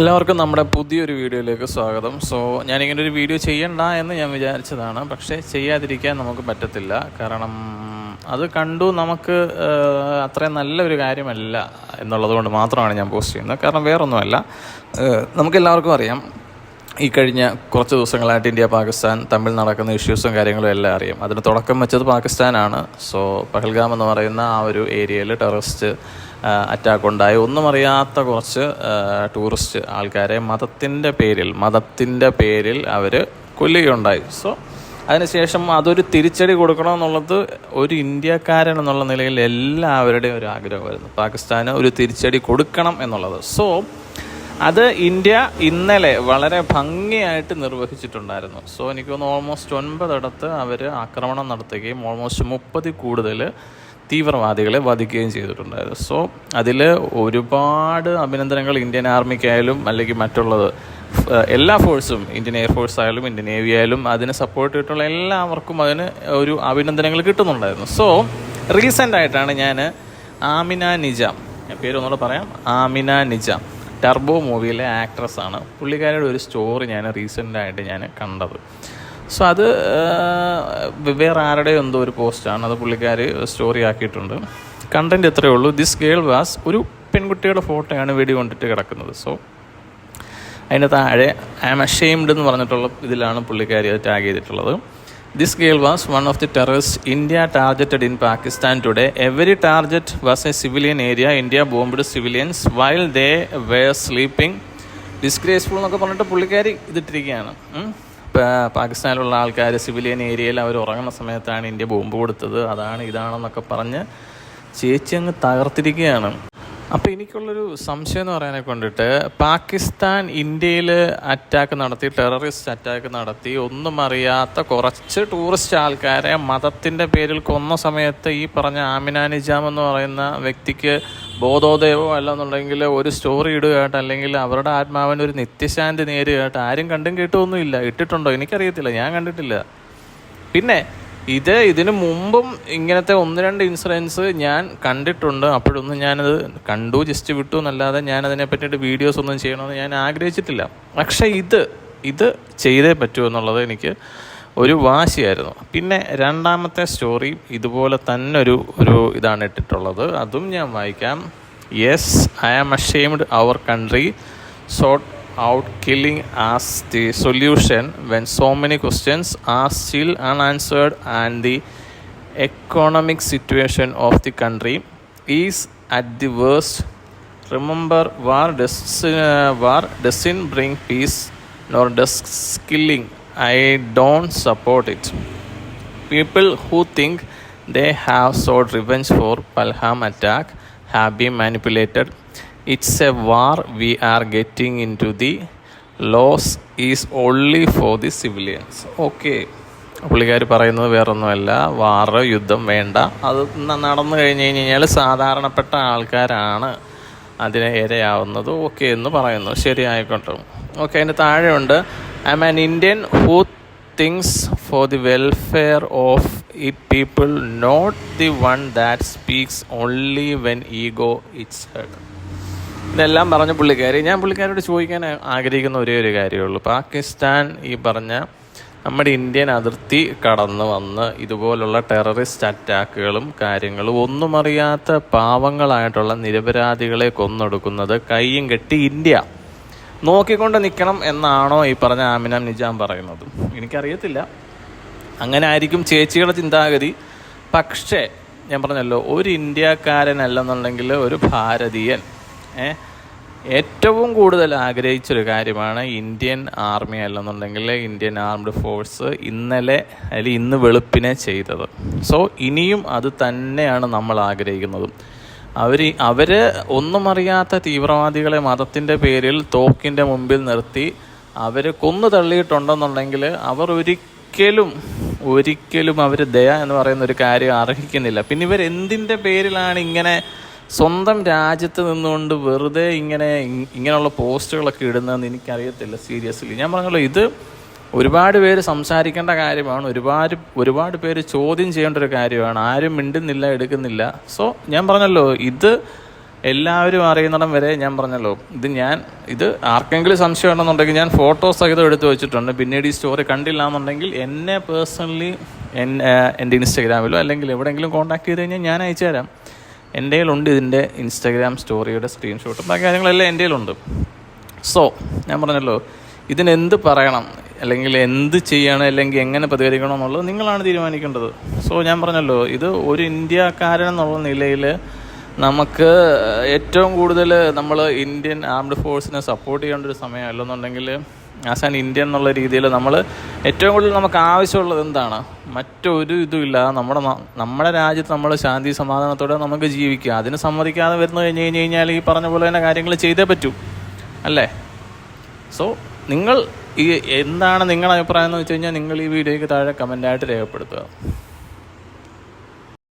എല്ലാവർക്കും നമ്മുടെ പുതിയൊരു വീഡിയോയിലേക്ക് സ്വാഗതം. സോ ഞാനിങ്ങനെ ഒരു വീഡിയോ ചെയ്യണ്ട എന്ന് ഞാൻ വിചാരിച്ചതാണ്. പക്ഷേ ചെയ്യാതിരിക്കാൻ നമുക്ക് പറ്റത്തില്ല. കാരണം അത് കണ്ടു നമുക്ക് അത്രയും നല്ലൊരു കാര്യമല്ല എന്നുള്ളത് കൊണ്ട് മാത്രമാണ് ഞാൻ പോസ്റ്റ് ചെയ്യുന്നത്. കാരണം വേറൊന്നുമല്ല. നമുക്കെല്ലാവർക്കും അറിയാം. ഈ കഴിഞ്ഞ കുറച്ച് ദിവസങ്ങളായിട്ട് ഇന്ത്യ പാകിസ്ഥാൻ തമ്മിൽ നടക്കുന്ന ഇഷ്യൂസും കാര്യങ്ങളും എല്ലാം അറിയാം. അതിന് തുടക്കം വെച്ചത് പാകിസ്ഥാനാണ്. സോ പഹൽഗാം എന്ന് പറയുന്ന ആ ഒരു ഏരിയയിൽ ടെററിസ്റ്റ് അറ്റാക്ക് ഉണ്ടായി. ഒന്നും അറിയാത്ത കുറച്ച് ടൂറിസ്റ്റ് ആൾക്കാരെ മതത്തിന്റെ പേരിൽ മതത്തിന്റെ പേരിൽ അവർ കൊല്ലുകയുണ്ടായി. സോ അതിനുശേഷം അതൊരു തിരിച്ചടി കൊടുക്കണമെന്നുള്ളത് ഒരു ഇന്ത്യക്കാരൻ എന്നുള്ള നിലയിൽ എല്ലാവരുടെയും ഒരു ആഗ്രഹമായിരുന്നു പാകിസ്ഥാന് ഒരു തിരിച്ചടി കൊടുക്കണം എന്നുള്ളത്. സോ അത് ഇന്ത്യ ഇന്നലെ വളരെ ഭംഗിയായിട്ട് നിർവഹിച്ചിട്ടുണ്ടായിരുന്നു. സോ എനിക്ക് തോന്നുന്നു ഓൾമോസ്റ്റ് ഒൻപതിടത്ത് അവർ ആക്രമണം നടത്തുകയും ഓൾമോസ്റ്റ് മുപ്പതിൽ കൂടുതൽ തീവ്രവാദികളെ വധിക്കുകയും ചെയ്തിട്ടുണ്ടായിരുന്നു. സോ അതിൽ ഒരുപാട് അഭിനന്ദനങ്ങൾ ഇന്ത്യൻ ആർമിക്കായാലും അല്ലെങ്കിൽ മറ്റുള്ളത് എല്ലാ ഫോഴ്സും ഇന്ത്യൻ എയർഫോഴ്സ് ആയാലും ഇന്ത്യൻ നേവി ആയാലും അതിന് സപ്പോർട്ട് ചെയ്തിട്ടുള്ള എല്ലാവർക്കും അതിന് ഒരു അഭിനന്ദനങ്ങൾ കിട്ടുന്നുണ്ടായിരുന്നു. സോ റീസെന്റ് ആയിട്ടാണ് ഞാൻ ആമിന നിജാം പേര് ഒന്നുകൂടെ പറയാം ആമിന നിജാം. ടർബോ മൂവിയിലെ ആക്ട്രസ്സാണ്. പുള്ളിക്കാരുടെ ഒരു സ്റ്റോറി ഞാൻ റീസെന്റായിട്ട് ഞാൻ കണ്ടത്. സോ അത് വേറെ ആരുടെ എന്തോ ഒരു പോസ്റ്റാണ്. അത് പുള്ളിക്കാർ സ്റ്റോറി ആക്കിയിട്ടുണ്ട്. കണ്ടന്റ് എത്രയേ ഉള്ളൂ. ദിസ് ഗേൾ വാസ് ഒരു പെൺകുട്ടിയുടെ ഫോട്ടോയാണ് വെടി കൊണ്ടിട്ട് കിടക്കുന്നത്. സോ അതിന്റെ താഴെ ഐ ആം അഷെയിംഡ് എന്ന് പറഞ്ഞിട്ടുള്ള ഇതിലാണ് പുള്ളിക്കാരി ടാഗ് ചെയ്തിട്ടുള്ളത്. This girl was one of the terrorist India targeted in Pakistan today every target was a civilian area India bombed civilians while they were sleeping disgraceful എന്നൊക്കെ പറഞ്ഞിട്ട് പുള്ളിക്കാരി ഇതിട്ടിരിക്കുകയാണ്. പാകിസ്ഥാനിലുള്ള ആൾക്കാർ സിവിലിയൻ ഏരിയയിൽ അവർ ഉറങ്ങുന്ന സമയത്താണ് ഇന്ത്യ ബോംബ് കൊടുത്തത്. അതാണ് ഇതാണെന്നൊക്കെ പറഞ്ഞ് ചേച്ചി അങ്ങ് തകർത്തിരിക്കുകയാണ്. അപ്പോൾ എനിക്കുള്ളൊരു സംശയം എന്ന് പറയാനെ കൊണ്ടിട്ട് പാകിസ്ഥാൻ ഇന്ത്യയിൽ അറ്റാക്ക് നടത്തി ടെററിസ്റ്റ് അറ്റാക്ക് നടത്തി ഒന്നും അറിയാത്ത കുറച്ച് ടൂറിസ്റ്റ് ആൾക്കാരെ മതത്തിന്റെ പേരിൽ കൊന്ന സമയത്ത് ഈ പറഞ്ഞ ആമിന നിജാം എന്ന് പറയുന്ന വ്യക്തിക്ക് ബോധോദയമോ അല്ലെന്നുണ്ടെങ്കിൽ ഒരു സ്റ്റോറി ഇടുകയായിട്ട് അല്ലെങ്കിൽ അവരുടെ ആത്മാവിന് ഒരു നിത്യശാന്തി നേരുകയായിട്ട് ആരും കണ്ടും കേട്ടുമൊന്നുമില്ല. ഇട്ടിട്ടുണ്ടോ? എനിക്കറിയത്തില്ല. ഞാൻ കണ്ടിട്ടില്ല. പിന്നെ ഇത് ഇതിന് മുമ്പും ഇങ്ങനത്തെ ഒന്ന് രണ്ട് ഇൻഷുറൻസ് ഞാൻ കണ്ടിട്ടുണ്ട്. അപ്പോഴൊന്നും ഞാനത് കണ്ടു ജസ്റ്റ് വിട്ടു എന്നല്ലാതെ ഞാൻ അതിനെ പറ്റിയിട്ട് വീഡിയോസ് ഒന്നും ചെയ്യണമെന്ന് ഞാൻ ആഗ്രഹിച്ചിട്ടില്ല. പക്ഷേ ഇത് ഇത് ചെയ്തേ പറ്റൂ എന്നുള്ളത് എനിക്ക് ഒരു വാശിയായിരുന്നു. പിന്നെ രണ്ടാമത്തെ സ്റ്റോറി ഇതുപോലെ തന്നെ ഒരു ഒരു ഇതാണ് ഇട്ടിട്ടുള്ളത്. അതും ഞാൻ വായിക്കാം. Yes I am ashamed our country sought out killing as the solution when so many questions are still unanswered and the economic situation of the country is at the worst. Remember war does uh, war doesn't bring peace nor does killing. I don't support it. People who think they have sought revenge for Palham attack have been manipulated. It's war we are getting into the loss is only for the civilians okay പുള്ളിക്കാർ പറയുന്നത് വേറൊന്നുമല്ല. വാറ് യുദ്ധം വേണ്ട. അത് നടന്നു കഴിഞ്ഞ് കഴിഞ്ഞാൽ സാധാരണപ്പെട്ട ആൾക്കാരാണ് അതിന് ഇരയാവുന്നത്. ഓക്കെ എന്ന് പറയുന്നു. ശരി ആയിക്കോട്ടെ. ഓക്കെ അതിന്റെ താഴെയുണ്ട്. I am Indian who thinks for the welfare of the people not the one that speaks only when ego it's head ഇതെല്ലാം പറഞ്ഞ പുള്ളിക്കാരി. ഞാൻ പുള്ളിക്കാരോട് ചോദിക്കാൻ ആഗ്രഹിക്കുന്ന ഒരേ ഒരു കാര്യമുള്ളൂ പാകിസ്ഥാൻ ഈ പറഞ്ഞ നമ്മുടെ ഇന്ത്യൻ അതിർത്തി കടന്നു വന്ന് ഇതുപോലുള്ള ടെററിസ്റ്റ് അറ്റാക്കുകളും കാര്യങ്ങളും ഒന്നും അറിയാത്ത പാവങ്ങളായിട്ടുള്ള നിരപരാധികളെ കൊന്നൊടുക്കുന്നത് കയ്യും കെട്ടി ഇന്ത്യ. നോക്കിക്കൊണ്ട് നിൽക്കണം എന്നാണോ ഈ പറഞ്ഞ ആമിന നിജാം പറയുന്നത്. എനിക്കറിയത്തില്ല. അങ്ങനെ ആയിരിക്കും ചേച്ചിയുടെ ചിന്താഗതി. പക്ഷേ ഞാൻ പറഞ്ഞല്ലോ ഒരു ഇന്ത്യക്കാരനല്ലെന്നുണ്ടെങ്കിൽ ഒരു ഭാരതീയൻ ഏറ്റവും കൂടുതൽ ആഗ്രഹിച്ചൊരു കാര്യമാണ് ഇന്ത്യൻ ആർമി അല്ലെന്നുണ്ടെങ്കിൽ ഇന്ത്യൻ ആർമ്ഡ് ഫോഴ്സ് ഇന്നലെ അതിൽ ഇന്ന് വെളുപ്പിനെ ചെയ്തത്. സോ ഇനിയും അത് തന്നെയാണ് നമ്മൾ ആഗ്രഹിക്കുന്നതും. അവർ അവർ ഒന്നും അറിയാത്ത തീവ്രവാദികളെ മതത്തിന്റെ പേരിൽ തോക്കിന്റെ മുമ്പിൽ നിർത്തി അവർ കൊന്നു തള്ളിയിട്ടുണ്ടെന്നുണ്ടെങ്കിൽ അവർ ഒരിക്കലും ഒരിക്കലും അവർ ദയ എന്ന് പറയുന്ന ഒരു കാര്യം അർഹിക്കുന്നില്ല. പിന്നെ ഇവർ എന്തിന്റെ പേരിലാണ് ഇങ്ങനെ സ്വന്തം രാജ്യത്ത് നിന്നുകൊണ്ട് വെറുതെ ഇങ്ങനെ ഇങ്ങനെയുള്ള പോസ്റ്റുകളൊക്കെ ഇടുന്നതെന്ന് എനിക്കറിയത്തില്ല സീരിയസ്ലി. ഞാൻ പറഞ്ഞല്ലോ ഇത് ഒരുപാട് പേര് സംസാരിക്കേണ്ട കാര്യമാണ് ഒരുപാട് ഒരുപാട് പേര് ചോദ്യം ചെയ്യേണ്ട ഒരു കാര്യമാണ്. ആരും മിണ്ടുന്നില്ല എടുക്കുന്നില്ല. സോ ഞാൻ പറഞ്ഞല്ലോ ഇത് എല്ലാവരും അറിയുന്നിടം വരെ ഞാൻ പറഞ്ഞല്ലോ ഇത് ഞാൻ ഇത് ആർക്കെങ്കിലും സംശയം ഉണ്ടെന്നുണ്ടെങ്കിൽ ഞാൻ ഫോട്ടോ സഹിതം എടുത്ത് വെച്ചിട്ടുണ്ട്. പിന്നീട് ഈ സ്റ്റോറി കണ്ടില്ല എന്നുണ്ടെങ്കിൽ എന്നെ പേഴ്സണലി എന്റെ ഇൻസ്റ്റാഗ്രാമിലോ അല്ലെങ്കിൽ എവിടെയെങ്കിലും കോൺടാക്ട് ചെയ്ത് കഴിഞ്ഞാൽ ഞാൻ അയച്ചു തരാം എന്റെ കയ്യിലുണ്ട് ഇതിന്റെ ഇൻസ്റ്റാഗ്രാം സ്റ്റോറിയുടെ സ്ക്രീൻഷോട്ടും ബാക്കി കാര്യങ്ങളെല്ലാം എന്റെ കയ്യിലുണ്ട്. സോ ഞാൻ പറഞ്ഞല്ലോ ഇതിനെന്ത് പറയണം? അല്ലെങ്കിൽ എന്ത് ചെയ്യണം? അല്ലെങ്കിൽ എങ്ങനെ പ്രതികരിക്കണം എന്നുള്ളത് നിങ്ങളാണ് തീരുമാനിക്കേണ്ടത്. സോ ഞാൻ പറഞ്ഞല്ലോ ഇത് ഒരു ഇന്ത്യക്കാരൻ എന്നുള്ള നിലയിൽ നമുക്ക് ഏറ്റവും കൂടുതൽ നമ്മൾ ഇന്ത്യൻ ആംഡ് ഫോഴ്സിനെ സപ്പോർട്ട് ചെയ്യേണ്ട ഒരു സമയം അല്ലെന്നുണ്ടെങ്കിൽ ആസ് ആൻ ഇന്ത്യൻ എന്നുള്ള രീതിയിൽ നമ്മൾ ഏറ്റവും കൂടുതൽ നമുക്ക് ആവശ്യമുള്ളത് എന്താണ്? മറ്റൊരു ഇതുമില്ല നമ്മുടെ നമ്മുടെ രാജ്യത്ത് നമ്മൾ ശാന്തി സമാധാനത്തോടെ നമുക്ക് ജീവിക്കുക. അതിന് സമ്മതിക്കാതെ വരുന്നു കഴിഞ്ഞ് കഴിഞ്ഞ് കഴിഞ്ഞാൽ ഈ പറഞ്ഞ പോലെ തന്നെ കാര്യങ്ങൾ ചെയ്തേ പറ്റൂ. അല്ലേ? സോ നിങ്ങൾ ഈ എന്താണ് നിങ്ങളുടെ അഭിപ്രായം എന്ന് വെച്ച് കഴിഞ്ഞാൽ നിങ്ങൾ ഈ വീഡിയോയ്ക്ക് താഴെ കമന്റായിട്ട് രേഖപ്പെടുത്തുക.